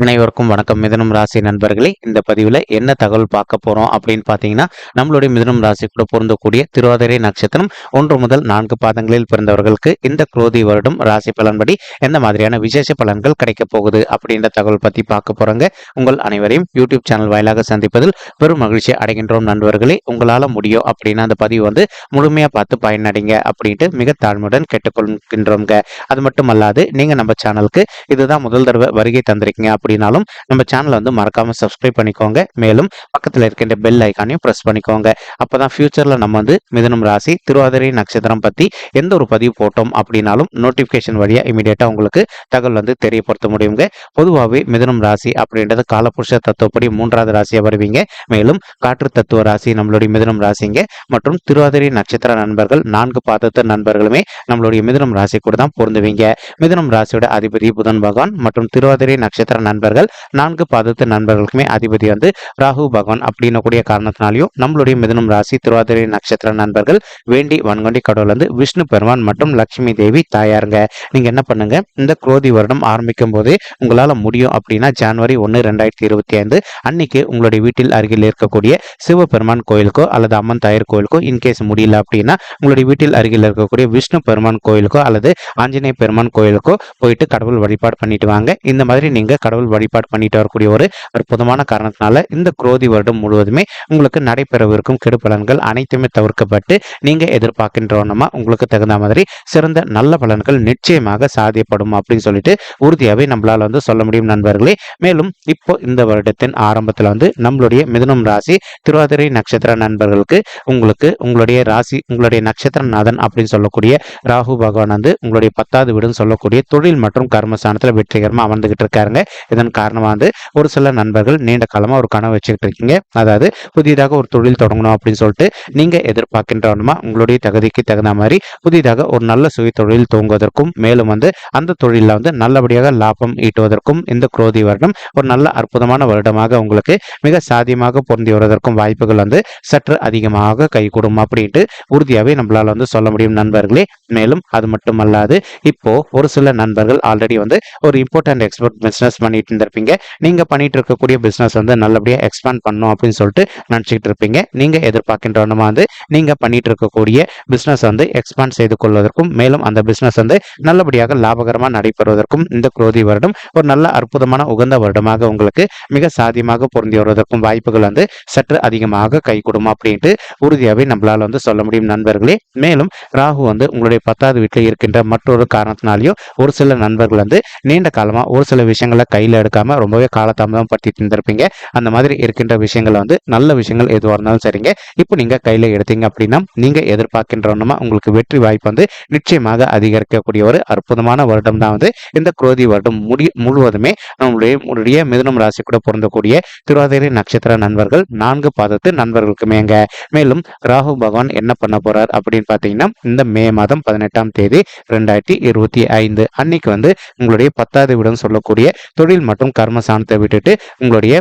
அனைவருக்கும் வணக்கம். மிதனம் ராசி நண்பர்களே இந்த பதிவில் என்ன தகவல் பார்க்க போகிறோம் அப்படின்னு பார்த்தீங்கன்னா நம்மளுடைய மிதனம் ராசி கூட பொருந்தக்கூடிய திருவாதிரை நட்சத்திரம் ஒன்று முதல் நான்கு பாதங்களில் பிறந்தவர்களுக்கு இந்த குரோதி வருடம் ராசி பலன்படி எந்த மாதிரியான விசேஷ பலன்கள் கிடைக்க போகுது அப்படின்ற தகவல் பற்றி பார்க்க போகிறோங்க உங்கள் அனைவரையும் யூடியூப் சேனல் வாயிலாக சந்திப்பதில் பெரும் மகிழ்ச்சி அடைகின்றோம் நண்பர்களே. உங்களால் முடியும் அப்படின்னா அந்த பதிவு வந்து முழுமையாக பார்த்து பயனடைங்க அப்படின்ட்டு மிக தாழ்மையுடன் கேட்டுக்கொள்கின்றோங்க அது மட்டும் அல்லாது நீங்கள் நம்ம சேனலுக்கு இதுதான் முதல் தடவை வருகை தந்திருக்கீங்க அப்படின்னாலும் நம்ம சேனலை வந்து மறக்காம சப்ஸ்கிரைப் பண்ணிக்கோங்க. மேலும் பக்கத்தில் இருக்கின்ற பெல் ஐக்கானையும் ப்ரெஸ் பண்ணிக்கோங்க. அப்பதான் ஃபியூச்சர்ல நம்ம வந்து மிதனம் ராசி திருவாதிரை நட்சத்திரம் பத்தி எந்த ஒரு பதிவு போட்டோம் அப்படின்னாலும் நோட்டிஃபிகேஷன் வழியா இமீடியட்டா உங்களுக்கு தகவல் வந்து தெரியப்படுத்த முடியுங்க. பொதுவாகவே மிதனம் ராசி அப்படின்றது காலபுருஷ தத்துவப்படி மூன்றாவது ராசியா வருவீங்க. மேலும் காற்று தத்துவ ராசி நம்மளுடைய மிதனம் ராசிங்க. மற்றும் திருவாதிரை நட்சத்திர நண்பர்கள் நான்கு பாதத்த நண்பர்களுமே நம்மளுடைய மிதனம் ராசி கூட தான் பொருந்துவீங்க. மிதனம் ராசியோட அதிபதி புதன் பகவான் மற்றும் திருவாதிரை நட்சத்திர நண்பர்கள் நான்கு பாதத்து நண்பர்களுக்குமே அதிபதி வந்து ராகு பகவான் அப்படின்னக்கூடிய காரணத்தினாலையும் நம்மளுடைய மிதனம் ராசி திருவாதிரை நட்சத்திர நண்பர்கள் வேண்டி வன்கொண்டி கடவுள் வந்து விஷ்ணு பெருமான் மற்றும் லட்சுமி தேவி தாயாருங்க. நீங்க என்ன பண்ணுங்க? இந்த குரோதி வருடம் ஆரம்பிக்கும் போதே உங்களால முடியும் அப்படின்னா ஜனவரி ஒன்று ரெண்டாயிரத்தி இருபத்தி ஐந்து அன்னைக்கு உங்களுடைய வீட்டில் அருகில் இருக்கக்கூடிய சிவபெருமான் கோயிலுக்கோ அல்லது அம்மன் தாயர் கோயிலுக்கோ இன்கேஸ் முடியல அப்படின்னா உங்களுடைய வீட்டில் அருகில் இருக்கக்கூடிய விஷ்ணு பெருமான் கோயிலுக்கோ அல்லது ஆஞ்சநேய பெருமான் கோயிலுக்கோ போயிட்டு கடவுள் வழிபாடு பண்ணிட்டு வாங்க. இந்த மாதிரி நீங்க கடவுள் வழிபாடு பண்ணிட்டு வரக்கூடிய ஒரு அற்புதமான காரணத்தினால இந்த குரோதி வருடம் முழுவதுமே உங்களுக்கு நடைபெறவிருக்கும் கெடுபலன்கள் அனைத்துமே தவிர்க்கப்பட்டு நீங்க எதிர்பார்க்கின்றவனமா உங்களுக்கு தகுந்த மாதிரி சிறந்த நல்ல பலன்கள் நிச்சயமாக சாதியப்படும் அப்படின்னு சொல்லிட்டு உறுதியாகவே நம்மளால வந்து சொல்ல முடியும் நண்பர்களே. மேலும் இப்போ இந்த வருடத்தின் ஆரம்பத்தில் வந்து நம்மளுடைய மிதுனம் ராசி திருவாதிரை நட்சத்திர நண்பர்களுக்கு உங்களுக்கு உங்களுடைய ராசி உங்களுடைய நட்சத்திர நாதன் அப்படின்னு சொல்லக்கூடிய ராகு பகவான் வந்து உங்களுடைய பத்தாவது வீடுன்னு சொல்லக்கூடிய தொழில் மற்றும் கர்மஸ்தானத்தில் வெற்றிகரமாக அமர்ந்துகிட்டு இருக்காருங்க. இதன் காரணமாக வந்து ஒரு சில நண்பர்கள் நீண்ட காலமாக ஒரு கனவு வச்சுக்கிட்டு இருக்கீங்க. அதாவது புதிதாக ஒரு தொழில் தொடங்கணும் அப்படின்னு சொல்லிட்டு நீங்கள் எதிர்பார்க்கின்றவனுமா உங்களுடைய தகுதிக்கு தகுந்த மாதிரி புதிதாக ஒரு நல்ல சுய தொழில் துவங்குவதற்கும் மேலும் வந்து அந்த தொழிலில் வந்து நல்லபடியாக லாபம் ஈட்டுவதற்கும் இந்த குரோதி வருடம் ஒரு நல்ல அற்புதமான வருடமாக உங்களுக்கு மிக சாதியமாக பொருந்தி வருவதற்கும் வாய்ப்புகள் வந்து சற்று அதிகமாக கைகூடும் அப்படின்ட்டு உறுதியாகவே நம்மளால் வந்து சொல்ல முடியும் நண்பர்களே. மேலும் அது மட்டுமல்லாது இப்போ ஒரு சில நண்பர்கள் ஆல்ரெடி வந்து ஒரு இம்பார்ட்டன்ட் எக்ஸ்போர்ட் பிஸ்னஸ் பண்ணிட்டு இருந்திருப்பீங்க நீங்க பண்ணிட்டு இருக்கக்கூடிய பிசினஸ் வந்து நல்லபடியா எக்ஸ்பேண்ட் பண்ணும் அப்படின்னு சொல்லிட்டு நினச்சிக்கிட்டு இருப்பீங்க நீங்க எதிர்பார்க்கின்றவனமா வந்து நீங்க பண்ணிட்டு இருக்கக்கூடிய பிசினஸ் வந்து எக்ஸ்பேண்ட் செய்து கொள்வதற்கும் மேலும் அந்த பிசினஸ் வந்து நல்லபடியாக லாபகரமாக நடைபெறுவதற்கும் இந்த குரோதி வருடம் ஒரு நல்ல அற்புதமான உகந்த வருடமாக உங்களுக்கு மிக சாதியமாக பொருந்தி வருவதற்கும் வாய்ப்புகள் வந்து சற்று அதிகமாக கை கொடுமா அப்படின்ட்டு உறுதியாகவே நம்மளால வந்து சொல்ல முடியும் நண்பர்களே. மேலும் ராகு வந்து உங்களுடைய பத்தாவது வீட்டில் இருக்கின்ற மற்றொரு காரணத்தினாலையும் ஒரு சில நண்பர்கள் வந்து நீண்ட காலமா ஒரு சில விஷயங்களை கையில் எடுக்காம ரொம்பவே காலதாமதம் படுத்தி இருந்திருப்பீங்க. அந்த மாதிரி இருக்கின்ற விஷயங்கள் வந்து நல்ல விஷயங்கள் எதுவாக இருந்தாலும் சரிங்க. இப்போ நீங்க கையில எடுத்தீங்க அப்படின்னா நீங்க எதிர்பார்க்கின்றவனுமா உங்களுக்கு வெற்றி வாய்ப்பு வந்து நிச்சயமாக அதிகரிக்கக்கூடிய ஒரு அற்புதமான வருடம் தான் வந்து இந்த குரோதி வருடம் முடி முழுவதுமே நம்மளுடைய உடைய மிதுனம் ராசி கூட பொருந்தக்கூடிய திருவாதிரை நட்சத்திர நண்பர்கள் நான்கு பாதத்து நண்பர்களுக்குமேங்க மேலும் ராகு பகவான் என்ன பண்ண போறார் அப்படின்னு பார்த்தீங்கன்னா இந்த மே மாதம் பதினெட்டாம் தேதி ரெண்டாயிரத்தி இருபத்தி ஐந்து அன்னைக்கு வந்து உங்களுடைய பத்தாவது விடம் சொல்லக்கூடிய தொழில் மற்றும் கர்ம சாணத்தை விட்டுட்டு உங்களுடைய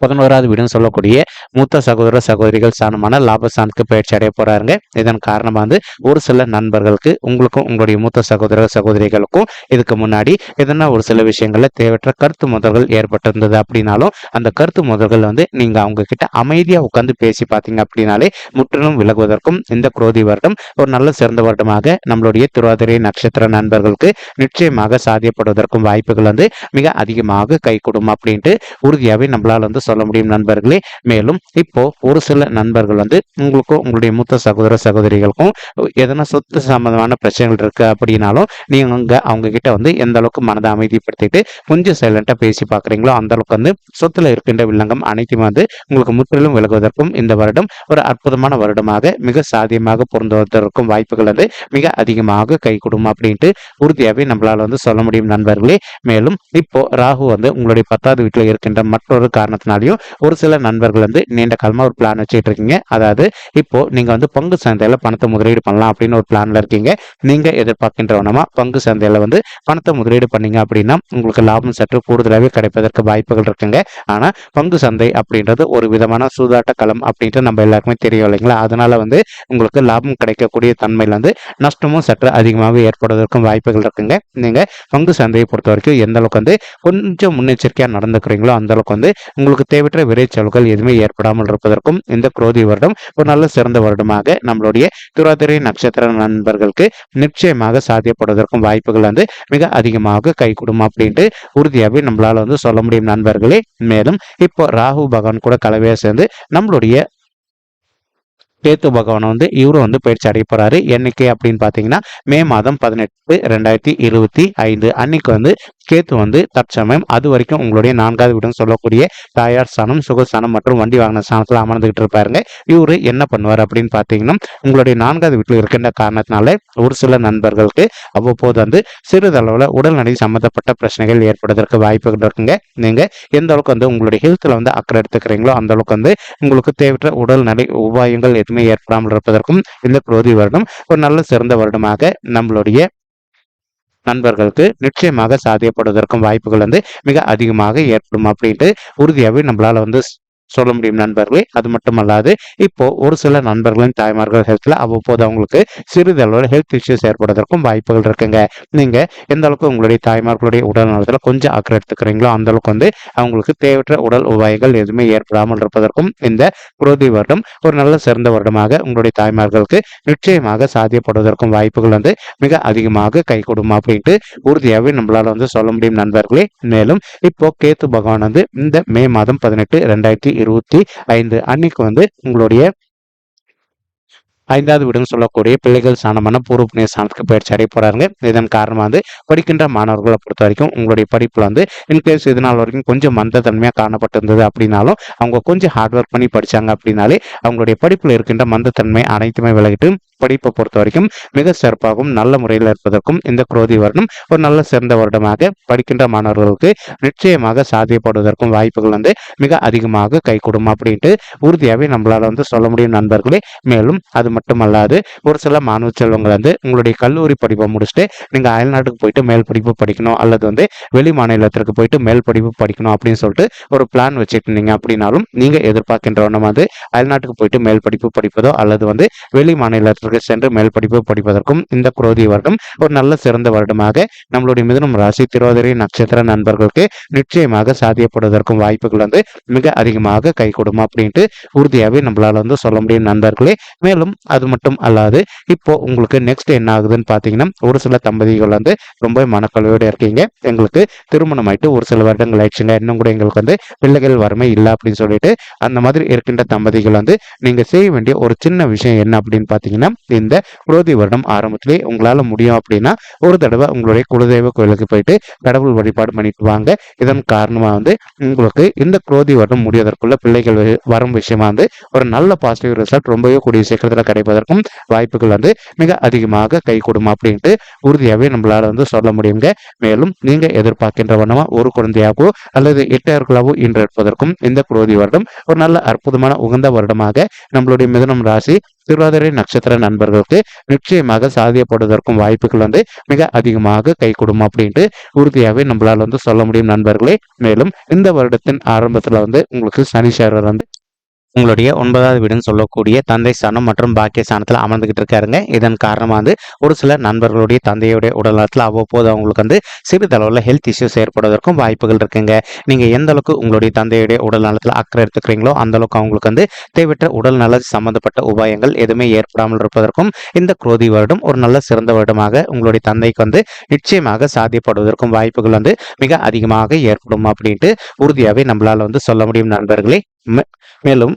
பதினோராவது வீடுன்னு சொல்லக்கூடிய மூத்த சகோதர சகோதரிகள் ஸ்தானமான லாபஸ்தானத்துக்கு பயிற்சி அடைய போறாருங்க. இதன் காரணமாக வந்து ஒரு சில நண்பர்களுக்கு உங்களுக்கும் உங்களுடைய மூத்த சகோதர சகோதரிகளுக்கும் இதுக்கு முன்னாடி எதனா ஒரு சில விஷயங்கள்ல தேவையற்ற கருத்து முதல்கள் ஏற்பட்டிருந்தது அப்படின்னாலும் அந்த கருத்து முதல்கள் வந்து நீங்க அவங்க கிட்ட அமைதியா உட்காந்து பேசி பார்த்தீங்க அப்படின்னாலே முற்றிலும் விலகுவதற்கும் இந்த குரோதி வருடம் ஒரு நல்ல சிறந்த வருடமாக நம்மளுடைய திருவாதிரை நட்சத்திர நண்பர்களுக்கு நிச்சயமாக சாத்தியப்படுவதற்கும் வாய்ப்புகள் வந்து மிக அதிகமாக கை கொடுக்கும் அப்படின்ட்டு உறுதியாகவே நம்மளால வந்து சொல்ல முடியும் நண்பர்களே. மேலும் இப்போ ஒரு சில நண்பர்கள் வந்து உங்களுக்கும் உங்களுடைய மூத்த சகோதர சகோதரிகளுக்கும் எதனா சொத்து சம்பந்தமான பிரச்சனைகள் இருக்கு அப்படின்னாலும் நீங்க அவங்க கிட்ட வந்து எந்த அளவுக்கு மனதை அமைதிப்படுத்திட்டு கொஞ்சம் சைலண்டா பேசி பாக்குறீங்களோ அந்த அளவுக்கு வந்து சொத்துல இருக்கின்ற வில்லங்கம் அனைத்துமே வந்து உங்களுக்கு முற்றிலும் விலகுவதற்கும் இந்த வருடம் ஒரு அற்புதமான வருடமாக மிக சாதியமாக பொருந்துவதற்கும் வாய்ப்புகள் வந்து மிக அதிகமாக கை கொடுக்கும் அப்படின்ட்டு உறுதியாகவே நம்மளால வந்து சொல்ல முடியும் நண்பர்களே. மேலும் இப்போ ராகு வந்து உங்களுடைய பத்தாவது வீட்டில் இருக்கின்ற மற்றொரு காரணத்தினால அப்படின்னாலையும் ஒரு சில நண்பர்கள் வந்து நீண்ட காலமாக ஒரு பிளான் வச்சுட்டு இருக்கீங்க அதாவது இப்போ நீங்கள் வந்து பங்கு சந்தையில் பணத்தை முதலீடு பண்ணலாம் அப்படின்னு ஒரு பிளான்ல இருக்கீங்க. நீங்கள் எதிர்பார்க்கின்றவனமா பங்கு சந்தையில் வந்து பணத்தை முதலீடு பண்ணீங்க அப்படின்னா உங்களுக்கு லாபம் சற்று கூடுதலாகவே கிடைப்பதற்கு வாய்ப்புகள் இருக்குங்க. ஆனால் பங்கு சந்தை அப்படின்றது ஒரு விதமான சூதாட்ட களம் அப்படின்ட்டு நம்ம எல்லாருக்குமே தெரியும் இல்லைங்களா? அதனால வந்து உங்களுக்கு லாபம் கிடைக்கக்கூடிய தன்மையில் வந்து நஷ்டமும் சற்று அதிகமாக ஏற்படுவதற்கும் வாய்ப்புகள் இருக்குங்க. நீங்கள் பங்கு சந்தையை பொறுத்த வரைக்கும் எந்த அளவுக்கு வந்து கொஞ்சம் முன்னெச்சரிக்கையாக நடந்துக்கிறீங்களோ அந்த அளவுக்கு வந்து உங்களுக்கு தேவையற்ற விரைச்சல்கள் எதுவுமே ஏற்படாமல் இருப்பதற்கும் இந்த குரோதி வருடம் ஒரு நல்ல சிறந்த வருடமாக நம்மளுடைய துராதிரை நட்சத்திர நண்பர்களுக்கு நிச்சயமாக சாத்தியப்படுவதற்கும் வாய்ப்புகள் வந்து மிக அதிகமாக கைகூடும் அப்படின்ட்டு உறுதியாகவே நம்மளால வந்து சொல்ல முடியும் நண்பர்களே. மேலும் இப்போ ராகு பகவான் கூட கலவையா சேர்ந்து நம்மளுடைய கேத்து பகவான் வந்து இவரும் வந்து பயிற்சி அடைய போறாரு. என்னைக்கு அப்படின்னு பார்த்தீங்கன்னா மே மாதம் பதினெட்டு ரெண்டாயிரத்தி இருபத்தி ஐந்து அன்னைக்கு வந்து கேத்து வந்து தற்சமயம் அது வரைக்கும் உங்களுடைய நான்காவது வீடுன்னு சொல்லக்கூடிய தாயார் ஸ்தானம் சுகஸ்தானம் மற்றும் வண்டி வாகன ஸ்தானத்தில் அமர்ந்துகிட்டு இருப்பாருங்க. இவரு என்ன பண்ணுவார் அப்படின்னு பார்த்தீங்கன்னா உங்களுடைய நான்காவது வீட்டில் இருக்கின்ற காரணத்தினால ஒரு சில நண்பர்களுக்கு அவ்வப்போது வந்து சிறிதளவில் உடல்நடை சம்மந்தப்பட்ட பிரச்சனைகள் ஏற்படுவதற்கு வாய்ப்புகள் இருக்குங்க. நீங்க எந்த அளவுக்கு வந்து உங்களுடைய ஹெல்த்தில் வந்து அக்கறை எடுத்துக்கிறீங்களோ அந்த அளவுக்கு வந்து உங்களுக்கு தேவையற்ற உடல்நடை உபாயங்கள் எதுவுமே ஏற்படாமல் இருப்பதற்கும் இந்த குரோதி வருடம் ஒரு நல்ல சிறந்த வருடமாக நம்மளுடைய நண்பர்களுக்கு நிச்சயமாக சாத்தியப்படுவதற்கும் வாய்ப்புகள் வந்து மிக அதிகமாக ஏற்படும் அப்படின்ட்டு உறுதியாகவே நம்மளால வந்து சொல்ல முடியும் நண்பர்களே. அது மட்டுமல்லாது இப்போ ஒரு சில நண்பர்களின் தாய்மார்கள் ஹெல்த்தில் அவ்வப்போது அவங்களுக்கு சிறிதளவில் ஹெல்த் இஷ்யூஸ் ஏற்படுவதற்கும் வாய்ப்புகள் இருக்குங்க. நீங்க எந்த அளவுக்கு உங்களுடைய தாய்மார்களுடைய உடல் நலத்தில் கொஞ்சம் அக்கறை எடுத்துக்கிறீங்களோ அந்த அளவுக்கு வந்து அவங்களுக்கு தேவையற்ற உடல் உபாயங்கள் எதுவுமே ஏற்படாமல் இருப்பதற்கும் இந்த குரோதி வருடம் ஒரு நல்ல சிறந்த வருடமாக உங்களுடைய தாய்மார்களுக்கு நிச்சயமாக சாத்தியப்படுவதற்கும் வாய்ப்புகள் வந்து மிக அதிகமாக கை கொடுமா அப்படின்ட்டு உறுதியாகவே நம்மளால வந்து சொல்ல முடியும் நண்பர்களே. மேலும் இப்போ கேத்து பகவான் வந்து இந்த மே மாதம் பதினெட்டு ரெண்டாயிரத்தி இருபத்தி ஐந்து அன்னைக்கு வந்து உங்களுடைய ஐந்தாவது வீடுன்னு சொல்லக்கூடிய பிள்ளைகள் சாணமான பூர்வ புண்ணிய பயிற்சி அடைய போறாங்க இதன் காரணமாக வந்து படிக்கின்ற மாணவர்களை பொறுத்த வரைக்கும் உங்களுடைய படிப்புல வந்து இன்கேஸ் இது நாள் வரைக்கும் கொஞ்சம் மந்த காணப்பட்டிருந்தது அப்படின்னாலும் அவங்க கொஞ்சம் ஹார்ட் ஒர்க் பண்ணி படிச்சாங்க அப்படின்னாலே அவங்களுடைய படிப்புல இருக்கின்ற மந்தத்தன்மை அனைத்துமே விலகிட்டு படிப்பை பொறுத்த வரைக்கும் மிக சிறப்பாகவும் நல்ல முறையில் இருப்பதற்கும் இந்த குரோதி வருடம் ஒரு நல்ல சிறந்த வருடமாக படிக்கின்ற மாணவர்களுக்கு நிச்சயமாக சாதியப்படுவதற்கும் வாய்ப்புகள் வந்து மிக அதிகமாக கை அப்படின்ட்டு உறுதியாகவே நம்மளால வந்து சொல்ல முடியும் நண்பர்களே. மேலும் அது மட்டுமல்லாது ஒரு சில மாணவ செல்வங்கள் வந்து உங்களுடைய கல்லூரி படிப்பை முடிச்சுட்டு நீங்கள் அயல்நாட்டுக்கு போயிட்டு மேல் படிப்பு படிக்கணும் அல்லது வந்து வெளி மாநிலத்திற்கு போயிட்டு மேல் படிப்பு படிக்கணும் அப்படின்னு சொல்லிட்டு ஒரு பிளான் வச்சுட்டு இருந்தீங்க அப்படின்னாலும் நீங்கள் எதிர்பார்க்கின்றவன வந்து அயல்நாட்டுக்கு போயிட்டு மேல் படிப்பு படிப்பதோ அல்லது வந்து வெளி மாநிலத்திற்கு சென்று மேல் படிப்பு படிப்பதற்கும் இந்த குரோதி வருடம் ஒரு நல்ல சிறந்த வருடமாக நம்மளுடைய மிதனம் ராசி திருவாதிரை நட்சத்திர நண்பர்களுக்கு நிச்சயமாக சாத்தியப்படுவதற்கும் வாய்ப்புகள் வந்து மிக அதிகமாக கை கொடுமா அப்படின்ட்டு உறுதியாகவே நம்மளால வந்து சொல்ல முடியும் நண்பர்களே. மேலும் அது மட்டும் அல்லாது இப்போ உங்களுக்கு நெக்ஸ்ட் என்ன ஆகுதுன்னு பார்த்தீங்கன்னா ஒரு சில தம்பதிகள் வந்து ரொம்ப மனக்கழுவோடு இருக்கீங்க. எங்களுக்கு திருமணம் ஆயிட்டு ஒரு சில வருடங்கள் ஆயிடுச்சுங்க. இன்னும் கூட எங்களுக்கு வந்து பிள்ளைகள் வறுமை இல்லை அப்படின்னு சொல்லிட்டு அந்த மாதிரி இருக்கின்ற தம்பதிகள் வந்து நீங்க செய்ய வேண்டிய ஒரு சின்ன விஷயம் என்ன அப்படின்னு பார்த்தீங்கன்னா இந்த குரோதி வருடம் ஆரம்பத்திலே உங்களால முடியும் அப்படின்னா ஒரு தடவை உங்களுடைய குலதெய்வ கோயிலுக்கு போயிட்டு கடவுள் வழிபாடு பண்ணிட்டு வாங்க. இதன் காரணமா வந்து உங்களுக்கு இந்த குரோதி வருடம் முடிவதற்குள்ள பிள்ளைகள் வரும் விஷயமா வந்து ஒரு நல்ல பாசிட்டிவ் ரிசல்ட் ரொம்பவே கூடிய சீக்கிரத்தில் கிடைப்பதற்கும் வாய்ப்புகள் வந்து மிக அதிகமாக கை கொடுமா அப்படின்ட்டு உறுதியாகவே நம்மளால வந்து சொல்ல முடியுங்க. மேலும் நீங்க எதிர்பார்க்கின்ற வண்ணமா ஒரு குழந்தையாகவோ அல்லது எட்டையர்களாகவோ இன்று இருப்பதற்கும் இந்த குரோதி வருடம் ஒரு நல்ல அற்புதமான உகந்த வருடமாக நம்மளுடைய மிதனம் ராசி திருவாதிரை நட்சத்திர நண்பர்களுக்கு நிச்சயமாக சாதியப்படுவதற்கும் வாய்ப்புகள் வந்து மிக அதிகமாக கை கொடுமா அப்படின்ட்டு உறுதியாகவே நம்மளால் வந்து சொல்ல முடியும் நண்பர்களே. மேலும் இந்த வருடத்தின் ஆரம்பத்தில் வந்து உங்களுக்கு சனீஸ்வரர் வந்து உங்களுடைய ஒன்பதாவது வீடுன்னு சொல்லக்கூடிய தந்தை ஸ்தானம் மற்றும் பாக்கிய ஸ்தானத்தில் அமர்ந்துகிட்டு இருக்காருங்க. இதன் காரணமாக வந்து ஒரு சில நண்பர்களுடைய தந்தையுடைய உடல்நலத்தில் அவ்வப்போது அவங்களுக்கு வந்து சிறிதளவில் ஹெல்த் இஷ்யூஸ் ஏற்படுவதற்கும் வாய்ப்புகள் இருக்குங்க. நீங்கள் எந்த அளவுக்கு உங்களுடைய தந்தையுடைய உடல் நலத்தில் அக்கறை எடுத்துக்கிறீங்களோ அந்த அளவுக்கு அவங்களுக்கு வந்து தேவையற்ற உடல் நல சம்பந்தப்பட்ட உபாயங்கள் எதுவுமே ஏற்படாமல் இருப்பதற்கும் இந்த குரோதி வருடம் ஒரு நல்ல சிறந்த வருடமாக உங்களுடைய தந்தைக்கு வந்து நிச்சயமாக சாத்தியப்படுவதற்கும் வாய்ப்புகள் வந்து மிக அதிகமாக ஏற்படும் அப்படின்ட்டு உறுதியாகவே நம்மளால் வந்து சொல்ல முடியும் நண்பர்களே. மேலும்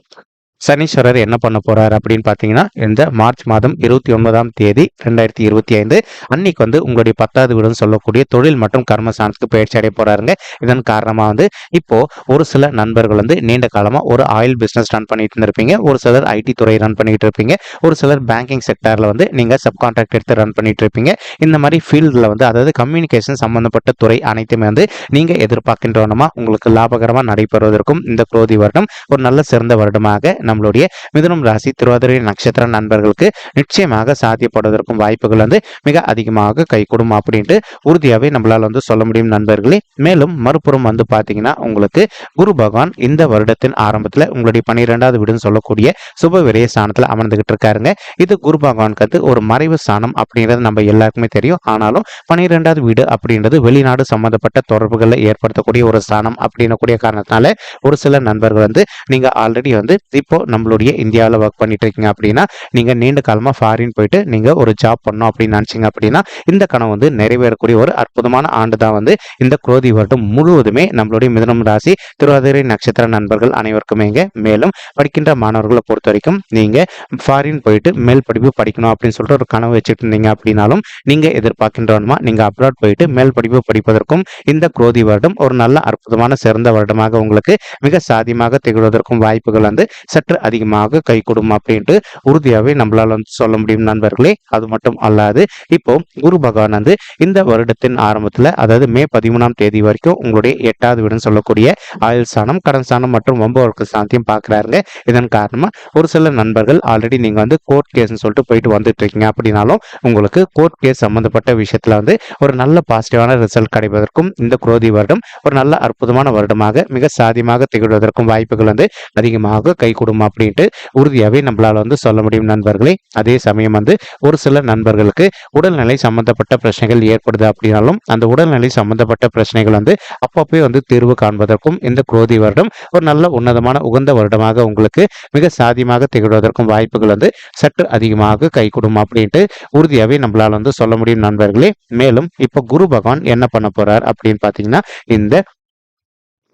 சனீஸ்வரர் என்ன பண்ண போறார் அப்படின்னு பார்த்தீங்கன்னா இந்த மார்ச் மாதம் இருபத்தி ஒன்பதாம் தேதி ரெண்டாயிரத்தி இருபத்தி ஐந்து அன்னைக்கு வந்து உங்களுடைய பத்தாவது வீடுன்னு சொல்லக்கூடிய தொழில் மற்றும் கர்மஸ்தானத்துக்கு பயிற்சி அடைய போறாருங்க. இதன் காரணமாக வந்து இப்போ ஒரு சில நண்பர்கள் வந்து நீண்ட காலமாக ஒரு ஆயில் பிஸ்னஸ் ரன் பண்ணிட்டு இருந்திருப்பீங்க. ஒரு சிலர் ஐடி துறை ரன் பண்ணிட்டு இருப்பீங்க. ஒரு சிலர் பேங்கிங் செக்டரில் வந்து நீங்கள் சப்கான்ட்ராக்ட் எடுத்து ரன் பண்ணிட்டு இருப்பீங்க. இந்த மாதிரி ஃபீல்டில் வந்து அதாவது கம்யூனிகேஷன் சம்பந்தப்பட்ட துறை அனைத்துமே வந்து நீங்கள் எதிர்பார்க்கின்றவனமா உங்களுக்கு லாபகரமாக நடைபெறுவதற்கும் இந்த குரோதி வருடம் ஒரு நல்ல சிறந்த வருடமாக நம்மளுடைய மிதுனம் ராசி திருவாதிரை நட்சத்திர நண்பர்களுக்கு நிச்சயமாக சாத்தியப்படுவதற்கும் வாய்ப்புகள் வந்து மிக அதிகமாக கைகூடும் அப்படின்ட்டு உறுதியாகவே நம்மளால் வந்து சொல்ல முடியும் நண்பர்களே. மேலும் மறுபுறம் வந்து பார்த்தீங்கன்னா உங்களுக்கு குரு பகவான் இந்த வருடத்தின் ஆரம்பத்தில் உங்களுடைய பன்னிரெண்டாவது வீடுன்னு சொல்லக்கூடிய சுப விரைய ஸ்தானத்தில் அமர்ந்துகிட்டு இருக்காருங்க. இது குரு பகவானுக்கு வந்து ஒரு மறைவு ஸ்தானம் அப்படிங்கிறது நம்ம எல்லாருக்குமே தெரியும். ஆனாலும் பன்னிரெண்டாவது வீடு அப்படின்றது வெளிநாடு சம்பந்தப்பட்ட தொடர்புகளை ஏற்படுத்தக்கூடிய ஒரு ஸ்தானம் அப்படின்னக்கூடிய காரணத்தினால ஒரு சில நண்பர்கள் வந்து நீங்கள் ஆல்ரெடி வந்து இப்போ நம்மளுடைய இந்தியாவில் ஒர்க் பண்ணிட்டு இருக்கீங்க அப்படின்னா நீங்க நீண்ட காலமா ஃபாரின் போயிட்டு நீங்க ஒரு ஜாப் பண்ணணும் அப்படின்னு நினைச்சீங்க அப்படின்னா இந்த கனவு வந்து நிறைவேறக்கூடிய ஒரு அற்புதமான ஆண்டு தான் வந்து இந்த குரோதி வருடம் முழுவதுமே நம்மளுடைய மிதனம் ராசி திருவாதிரை நட்சத்திர நண்பர்கள் அனைவருக்குமேங்க மேலும் படிக்கின்ற மாணவர்களை பொறுத்த வரைக்கும் நீங்க ஃபாரின் போயிட்டு மேல் படிப்பு படிக்கணும் அப்படின்னு சொல்லிட்டு ஒரு கனவு வச்சுட்டு இருந்தீங்க அப்படின்னாலும் நீங்க எதிர்பார்க்கின்றவனுமா நீங்க அப்ராட் போயிட்டு மேல் படிப்பு படிப்பதற்கும் இந்த குரோதி வருடம் ஒரு நல்ல அற்புதமான சிறந்த வருடமாக உங்களுக்கு மிக சாதியமாக திகழ்வதற்கும் வாய்ப்புகள் வந்து சற்று அதிகமாக கை கொடுக்கும் அப்படின்ட்டு உறுதியாகவே நம்மளால வந்து சொல்ல முடியும் நண்பர்களே. அது மட்டும் அல்லாது இப்போ குரு பகவான் வந்து இந்த வருடத்தின் ஆரம்பத்தில் அதாவது மே பதிமூணாம் தேதி வரைக்கும் உங்களுடைய எட்டாவது வீடுன்னு சொல்லக்கூடிய ஆயுள் ஸ்தானம் கடன் ஸ்தானம் மற்றும் ஒன்பது ஸ்தானத்தையும் பார்க்குறாருங்க இதன் காரணமா ஒரு சில நண்பர்கள் ஆல்ரெடி நீங்க வந்து கோர்ட் கேஸ்ன்னு சொல்லிட்டு போயிட்டு வந்துட்டு இருக்கீங்க அப்படின்னாலும் உங்களுக்கு கோர்ட் கேஸ் சம்மந்தப்பட்ட விஷயத்துல வந்து ஒரு நல்ல பாசிட்டிவான ரிசல்ட் கிடைப்பதற்கும் இந்த குரோதி வருடம் ஒரு நல்ல அற்புதமான வருடமாக மிக சாதியமாக திகழ்வதற்கும் வாய்ப்புகள் வந்து அதிகமாக கை கொடுக்கும் அப்படின்ட்டு உறுதியாகவே நம்மளால வந்து சொல்ல முடியும் நண்பர்களே. அதே சமயம் வந்து ஒரு சில நண்பர்களுக்கு உடல்நிலை சம்பந்தப்பட்ட பிரச்சனைகள் ஏற்படுது அப்படின்னாலும் அந்த உடல்நிலை சம்பந்தப்பட்ட பிரச்சனைகள் வந்து அப்பப்போ வந்து தீர்வு காண்பதற்கும் இந்த குரோதி வருடம் ஒரு நல்ல உன்னதமான உகந்த வருடமாக உங்களுக்கு மிக சாதியமாக திகழ்வதற்கும் வாய்ப்புகள் வந்து சற்று அதிகமாக கை அப்படின்ட்டு உறுதியாகவே நம்மளால் வந்து சொல்ல முடியும் நண்பர்களே. மேலும் இப்போ குரு பகவான் என்ன பண்ண போறார் அப்படின்னு பார்த்தீங்கன்னா இந்த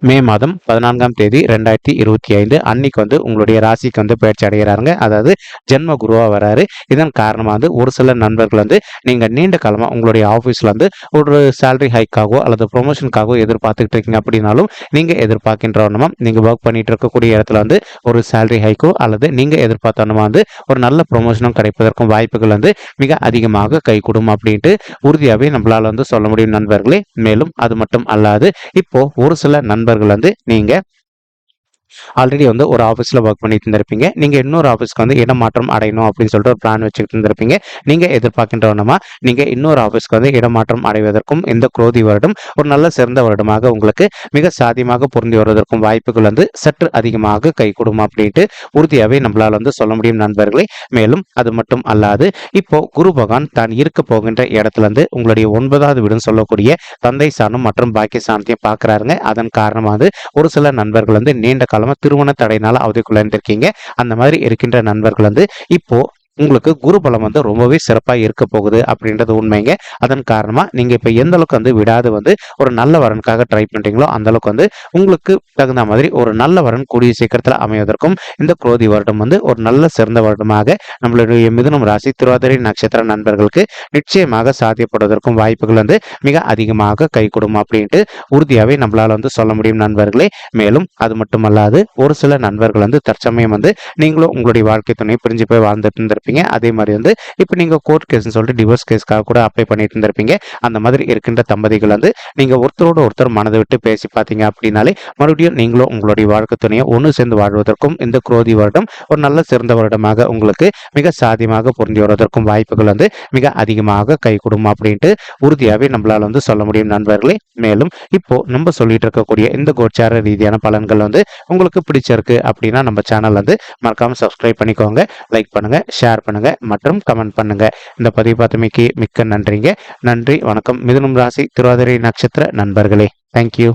மே மாதம் பதினான்காம் தேதி ரெண்டாயிரத்தி இருபத்தி ஐந்து அன்னைக்கு வந்து உங்களுடைய ராசிக்கு வந்து பயிற்சி அடைகிறாருங்க. அதாவது ஜென்ம குருவா வராரு. இதன் காரணமாக வந்து ஒரு சில நண்பர்கள் வந்து நீங்க நீண்ட காலமா உங்களுடைய ஆஃபீஸ்ல வந்து ஒரு சேலரி ஹைக்காகவோ அல்லது ப்ரொமோஷனுக்காகவோ எதிர்பார்த்துக்கிட்டு இருக்கீங்க அப்படின்னாலும் நீங்க எதிர்பார்க்கின்றவனமா நீங்க ஒர்க் பண்ணிட்டு இருக்கக்கூடிய இடத்துல வந்து ஒரு சேலரி ஹைக்கோ அல்லது நீங்க எதிர்பார்த்தவனமா வந்து ஒரு நல்ல ப்ரொமோஷனும் கிடைப்பதற்கும் வாய்ப்புகள் வந்து மிக அதிகமாக கைகூடும் அப்படின்ட்டு உறுதியாகவே நம்மளால வந்து சொல்ல முடியும் நண்பர்களே. மேலும் அது மட்டும் அல்லாது இப்போ ஒரு சில நண்பர்கள் வந்து நீங்கள் ஆல்ரெடி வந்து ஒரு ஆஃபீஸில் ஒர்க் பண்ணிட்டு இருந்திருப்பீங்க. நீங்கள் இன்னொரு ஆஃபீஸ்க்கு வந்து இடமாற்றம் அடையணும் அப்படின்னு சொல்லிட்டு ஒரு பிளான் வச்சுக்கிட்டு இருந்திருப்பீங்க. நீங்கள் எதிர்பார்க்கின்றவனமா நீங்கள் இன்னொரு ஆஃபீஸ்க்கு வந்து இடமாற்றம் அடைவதற்கும் இந்த குரோதி வருடம் ஒரு நல்ல சிறந்த வருடமாக உங்களுக்கு மிக சாதியமாக பொருந்தி வருவதற்கும் வாய்ப்புகள் வந்து சற்று அதிகமாக கை கொடுமா அப்படின்ட்டு உறுதியாகவே நம்மளால் வந்து சொல்ல முடியும் நண்பர்களே. மேலும் அது மட்டும் அல்லாது இப்போ குரு பகவான் தான் இருக்க போகின்ற இடத்துல இருந்து உங்களுடைய ஒன்பதாவது வீடுன்னு சொல்லக்கூடிய தந்தை சாணம் மற்றும் பாக்கிய சாணத்தையும் பார்க்குறாருங்க. அதன் காரணமாக வந்து ஒரு சில நண்பர்கள் வந்து நீண்ட காலமாக திருமண தடையினால அவதிக்குள்ள இருந்திருக்கீங்க அந்த மாதிரி இருக்கின்ற நண்பர்கள் வந்து இப்போ உங்களுக்கு குரு பலம் வந்து ரொம்பவே சிறப்பாக இருக்க போகுது அப்படின்றது உண்மைங்க. அதன் காரணமாக நீங்கள் இப்போ எந்த அளவுக்கு வந்து விடாது வந்து ஒரு நல்ல வரனுக்காக ட்ரை பண்ணுறீங்களோ அந்த அளவுக்கு வந்து உங்களுக்கு தகுந்த மாதிரி ஒரு நல்ல வரன் கூடிய சீக்கிரத்தில் அமைவதற்கும் இந்த குரோதி வருடம் வந்து ஒரு நல்ல சிறந்த வருடமாக நம்மளுடைய மிதுனம் ராசி திருவாதிரை நட்சத்திர நண்பர்களுக்கு நிச்சயமாக சாத்தியப்படுவதற்கும் வாய்ப்புகள் வந்து மிக அதிகமாக கை கொடுக்கும் அப்படின்ட்டு உறுதியாகவே நம்மளால் வந்து சொல்ல முடியும் நண்பர்களே. மேலும் அது மட்டுமல்லாது ஒரு சில நண்பர்கள் வந்து தற்சமயம் வந்து நீங்களும் உங்களுடைய வாழ்க்கை துணை பிரிஞ்சு போய் வாழ்ந்துட்டு இருந்திருப்பீங்க. அதே மாதிரி வந்து இப்போ நீங்கள் கோர்ட் கேஸ்னு சொல்லிட்டு டிவோர்ஸ் கேஸ்க்காக கூட அப்ளை பண்ணிட்டு இருந்திருப்பீங்க. அந்த மாதிரி இருக்கின்ற தம்பதிகள் வந்து நீங்கள் ஒருத்தரோட ஒருத்தர் மனதை விட்டு பேசி பார்த்தீங்க அப்படின்னாலே மறுபடியும் நீங்களும் உங்களுடைய வாழ்க்கை துணையை ஒன்று சேர்ந்து வாழ்வதற்கும் இந்த குரோதி வருடம் ஒரு நல்ல சிறந்த வருடமாக உங்களுக்கு மிக சாதியமாக பொருந்தி வருவதற்கும் வாய்ப்புகள் வந்து மிக அதிகமாக கை கொடுக்கும் அப்படின்ட்டு உறுதியாகவே நம்மளால் வந்து சொல்ல முடியும் நண்பர்களே. மேலும் இப்போ நம்ம சொல்லிட்டு இருக்கக்கூடிய இந்த கோச்சார ரீதியான பலன்கள் வந்து உங்களுக்கு பிடிச்சிருக்கு அப்படின்னா நம்ம சேனல் வந்து மறக்காம சப்ஸ்கிரைப் பண்ணிக்கோங்க. லைக் பண்ணுங்க ஷேர் ஷேர் பண்ணுங்க மற்றும் கமெண்ட் பண்ணுங்க. இந்த பதிவு பார்த்தமைக்கு மிக்க நன்றிங்க. நன்றி வணக்கம். மிதுனம் ராசி திருவாதிரை நட்சத்திர நண்பர்களே. தேங்க்யூ